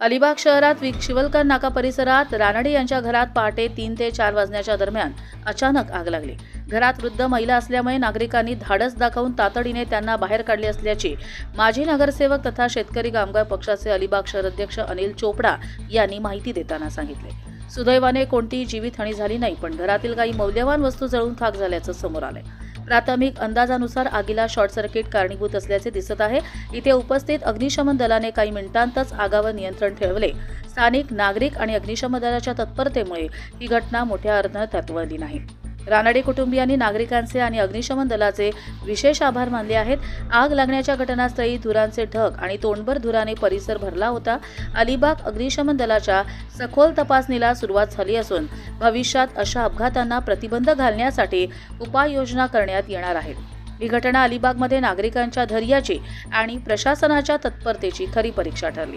अलिबाग शहरात शिवलकर नाका परिसरात रानडे यांच्या घरात पहाटे तीन ते चार वाजण्याच्या दरम्यान अचानक आग लागली. घरात वृद्ध महिला असल्यामुळे नागरिकांनी धाडस दाखवून तातडीने त्यांना बाहेर काढले असल्याची माजी नगरसेवक तथा शेतकरी कामगार पक्षाचे अलिबाग शहर अध्यक्ष अनिल चोपडा यांनी माहिती देताना सांगितले. सुदैवाने कोणतीही जीवितहानी झाली नाही पण घरातील काही मौल्यवान वस्तू जळून खाक झाल्याचं समोर आलंय. प्राथमिक अंदाजानुसार आगीला शॉर्ट सर्किट कारणीभूत असल्याचे दिसत आहे. इथे उपस्थित अग्निशमन दलाने काही मिनिटांतच आगावर नियंत्रण ठेवले. स्थानिक नागरिक आणि अग्निशमन दलाच्या तत्परतेमुळे ही घटना मोठ्या अर्थानं तत्वली नाही. रानडे कुटुंबियांनी नागरिकांचे आणि अग्निशमन दलाचे विशेष आभार मानले आहेत. आग लागण्याच्या घटनास्थळी धुरांचे ढग आणि तोंडभर धुराने परिसर भरला होता. अलिबाग अग्निशमन दलाच्या सखोल तपासणीला सुरुवात झाली असून भविष्यात अशा अपघातांना प्रतिबंध घालण्यासाठी उपाययोजना करण्यात येणार आहेत ही घटना अलिबागमध्ये नागरिकांच्या धैर्याची आणि प्रशासनाच्या तत्परतेची खरी परीक्षा ठरली.